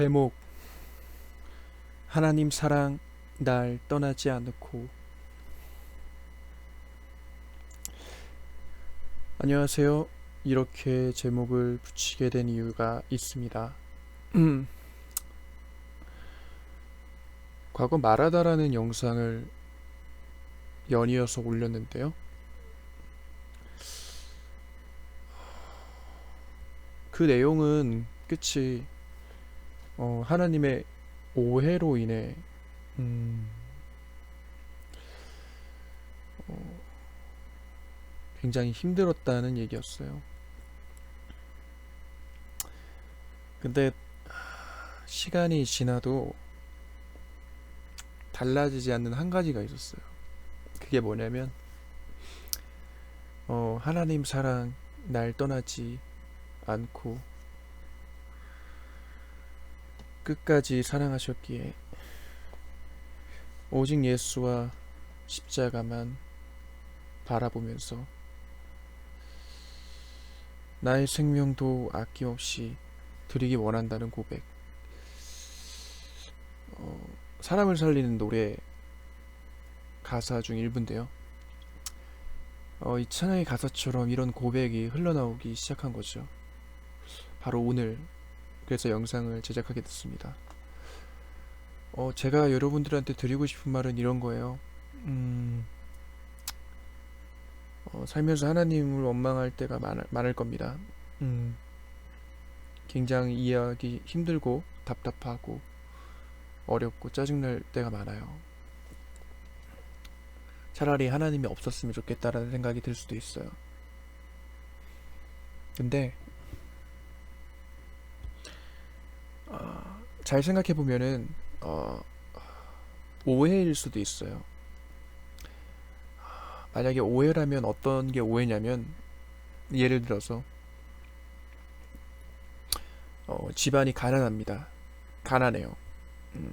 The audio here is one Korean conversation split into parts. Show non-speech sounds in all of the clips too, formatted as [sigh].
제목 하나님 사랑 날 떠나지 않고 안녕하세요. 이렇게 제목을 붙이게 된 이유가 있습니다. 음. [clears throat] 과거 말하다라는 영상을 연이어서 올렸는데요. 그 내용은 끝이 어, 하나님의 오해로 인해 음, 어, 굉장히 힘들었다는 얘기였어요. 근데 시간이 지나도 달라지지 않는 한 가지가 있었어요. 그게 뭐냐면 어, 하나님 사랑 날 떠나지 않고 끝까지 사랑하셨기에 오직 예수와 십자가만 바라보면서 나의 생명도 아낌없이 드리기 원한다는 고백. 어, 사람을 살리는 노래 가사 중 일부인데요. 어, 이 찬양의 가사처럼 이런 고백이 흘러나오기 시작한 거죠. 바로 오늘 그래서 영상을 제작하게 됐습니다. 어, 제가 여러분들한테 드리고 싶은 말은 이런 거예요. 음, 어, 살면서 하나님을 원망할 때가 많, 많을 겁니다. 음, 굉장히 이해하기 힘들고 답답하고 어렵고 짜증날 때가 많아요. 차라리 하나님이 없었으면 좋겠다라는 생각이 들 수도 있어요. 근데 잘 생각해 보면은 어, 오해일 수도 있어요. 만약에 오해라면 어떤 게 오해냐면 예를 들어서 어, 집안이 가난합니다. 가난해요. 음.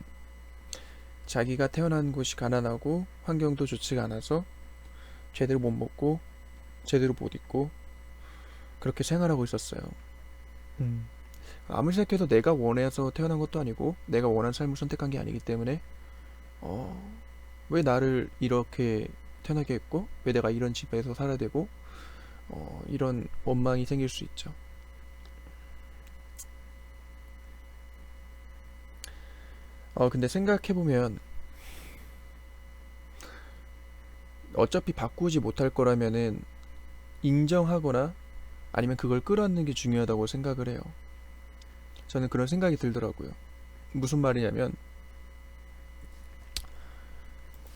자기가 태어난 곳이 가난하고 환경도 좋지가 않아서 제대로 못 먹고 제대로 못 입고 그렇게 생활하고 있었어요. 음. 아무리 생각해도 내가 원해서 태어난 것도 아니고 내가 원하는 삶을 선택한 게 아니기 때문에 어, 왜 나를 이렇게 태어나게 했고 왜 내가 이런 집에서 살아야 되고 어, 이런 원망이 생길 수 있죠. 어, 근데 생각해보면 어차피 바꾸지 못할 거라면은 인정하거나 아니면 그걸 끌어안는 게 중요하다고 생각을 해요. 저는 그런 생각이 들더라고요. 무슨 말이냐면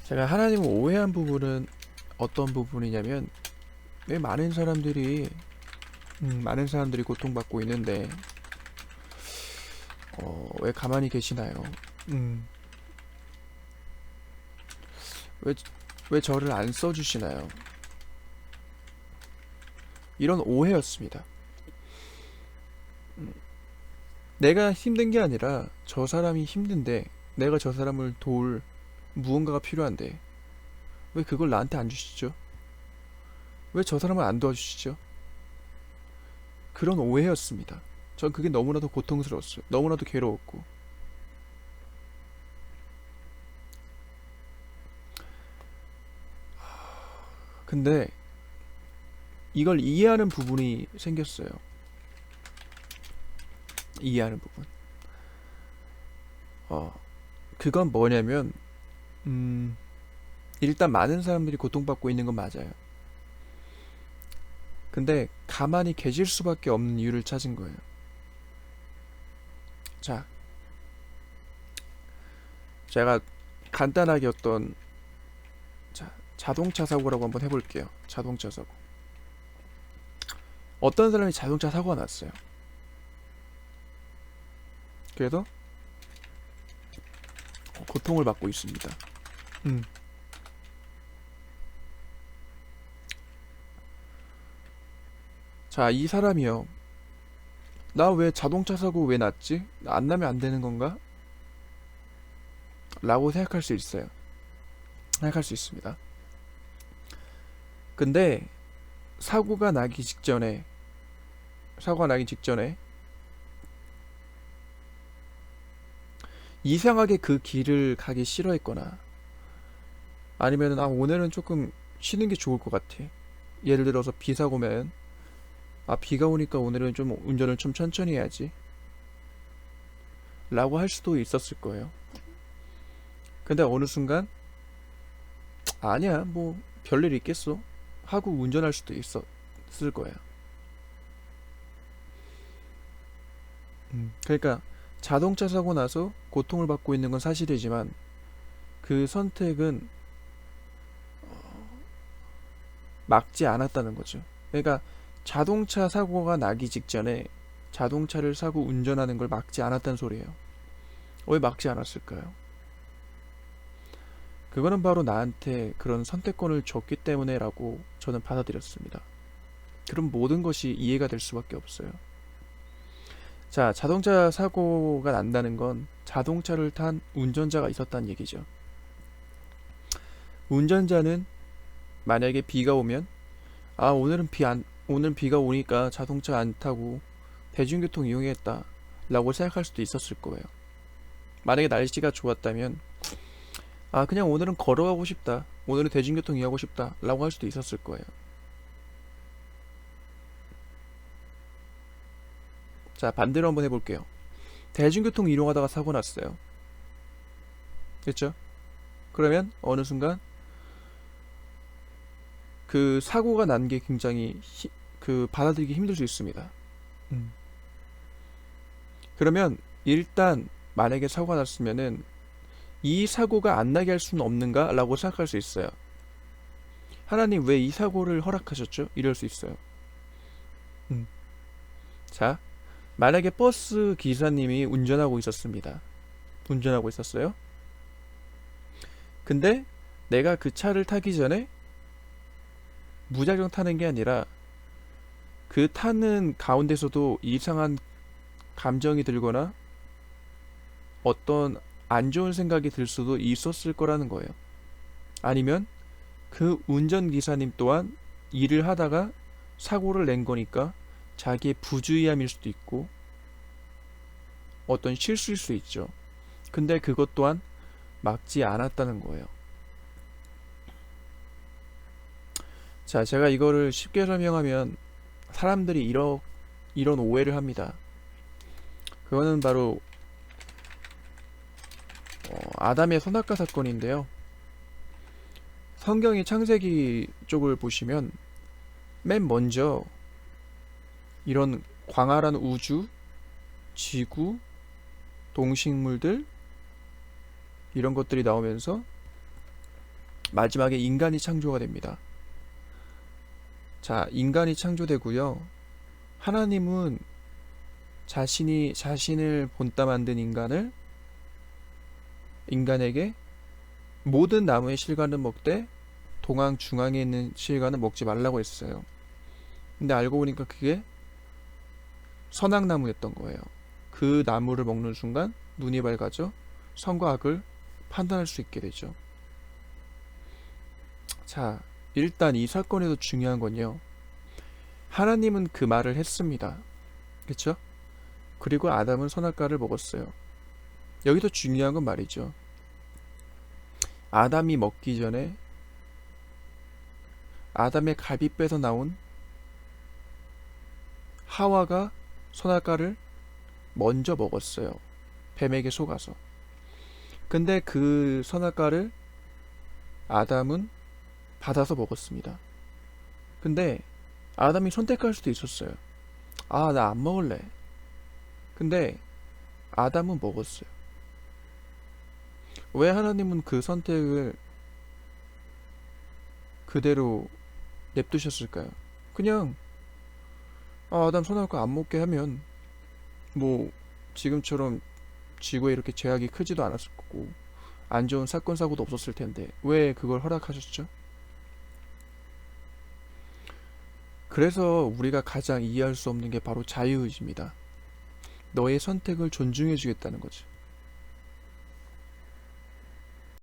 제가 하나님을 오해한 부분은 어떤 부분이냐면 왜 많은 사람들이 음, 많은 사람들이 고통받고 있는데 어, 왜 가만히 계시나요? 음. 왜, 왜 저를 안 써주시나요? 이런 오해였습니다. 음. 내가 힘든 게 아니라 저 사람이 힘든데 내가 저 사람을 도울 무언가가 필요한데 왜 그걸 나한테 안 주시죠? 왜 저 사람을 안 도와주시죠? 그런 오해였습니다. 전 그게 너무나도 고통스러웠어요. 너무나도 괴로웠고. 근데 이걸 이해하는 부분이 생겼어요. 이해하는 부분. 어, 그건 뭐냐면, 음, 일단 많은 사람들이 고통받고 있는 건 맞아요. 근데 가만히 계실 수밖에 없는 이유를 찾은 거예요. 자, 제가 간단하게 어떤 자, 자동차 사고라고 한번 해볼게요. 자동차 사고. 어떤 사람이 자동차 사고가 났어요. 그래서 고통을 받고 있습니다. 음. 자, 이 사람이요. 나 왜 자동차 사고 왜 났지? 안 나면 안 되는 건가? 라고 생각할 수 있어요. 생각할 수 있습니다. 근데 사고가 나기 직전에 사고가 나기 직전에 이상하게 그 길을 가기 싫어했거나 아니면은 아 오늘은 조금 쉬는 게 좋을 것 같아. 예를 들어서 비 사고면 아 비가 오니까 오늘은 좀 운전을 좀 천천히 해야지. 라고 할 수도 있었을 거예요. 근데 어느 순간 아니야 뭐 별일 있겠어 하고 운전할 수도 있었을 거예요. 음, 그러니까 자동차 사고 나서 고통을 받고 있는 건 사실이지만 그 선택은 어, 막지 않았다는 거죠. 그러니까 자동차 사고가 나기 직전에 자동차를 사고 운전하는 걸 막지 않았다는 소리예요. 왜 막지 않았을까요? 그거는 바로 나한테 그런 선택권을 줬기 때문에라고 저는 받아들였습니다. 그럼 모든 것이 이해가 될 수밖에 없어요. 자, 자동차 사고가 난다는 건 자동차를 탄 운전자가 있었다는 얘기죠. 운전자는 만약에 비가 오면 아, 오늘은 비 안, 오늘 비가 오니까 자동차 안 타고 대중교통 이용했다 라고 생각할 수도 있었을 거예요. 만약에 날씨가 좋았다면 아, 그냥 오늘은 걸어가고 싶다. 오늘은 대중교통 이용하고 싶다. 라고 할 수도 있었을 거예요. 자, 반대로 한번 해볼게요. 대중교통 이용하다가 사고 났어요. 그렇죠? 그러면 어느 순간 그 사고가 난 게 굉장히 히, 그 받아들이기 힘들 수 있습니다. 음. 그러면 일단 만약에 사고가 났으면은 이 사고가 안 나게 할 수는 없는가라고 생각할 수 있어요. 하나님 왜 이 사고를 허락하셨죠? 이럴 수 있어요. 음. 자, 만약에 버스 기사님이 운전하고 있었습니다. 운전하고 있었어요. 근데 내가 그 차를 타기 전에 무작정 타는 게 아니라 그 타는 가운데서도 이상한 감정이 들거나 어떤 안 좋은 생각이 들 수도 있었을 거라는 거예요. 아니면 그 운전기사님 또한 일을 하다가 사고를 낸 거니까 자기의 부주의함일 수도 있고 어떤 실수일 수 있죠. 근데 그것 또한 막지 않았다는 거예요. 자, 제가 이거를 쉽게 설명하면 사람들이 이러, 이런 오해를 합니다. 그거는 바로 어, 아담의 선악과 사건인데요. 성경의 창세기 쪽을 보시면 맨 먼저 이런 광활한 우주, 지구, 동식물들 이런 것들이 나오면서 마지막에 인간이 창조가 됩니다. 자, 인간이 창조되고요. 하나님은 자신이 자신을 본따 만든 인간을 인간에게 모든 나무의 실과는 먹되 동황 중앙에 있는 실과는 먹지 말라고 했어요. 근데 알고 보니까 그게 선악나무였던 거예요. 그 나무를 먹는 순간 눈이 밝아져 선과 악을 판단할 수 있게 되죠. 자, 일단 이 사건에서 중요한 건요. 하나님은 그 말을 했습니다. 그쵸? 그리고 아담은 선악과를 먹었어요. 여기서 중요한 건 말이죠. 아담이 먹기 전에 아담의 갈비뼈에서 나온 하와가 선악과를 먼저 먹었어요. 뱀에게 속아서. 근데 그 선악과를 아담은 받아서 먹었습니다. 근데 아담이 선택할 수도 있었어요. 아, 나 안 먹을래. 근데 아담은 먹었어요. 왜 하나님은 그 선택을 그대로 냅두셨을까요? 그냥 아, 아담 선악과 안 먹게 하면 뭐 지금처럼 지구에 이렇게 제약이 크지도 않았을 거고 안 좋은 사건 사고도 없었을 텐데 왜 그걸 허락하셨죠? 그래서 우리가 가장 이해할 수 없는 게 바로 자유의지입니다. 너의 선택을 존중해 주겠다는 거죠.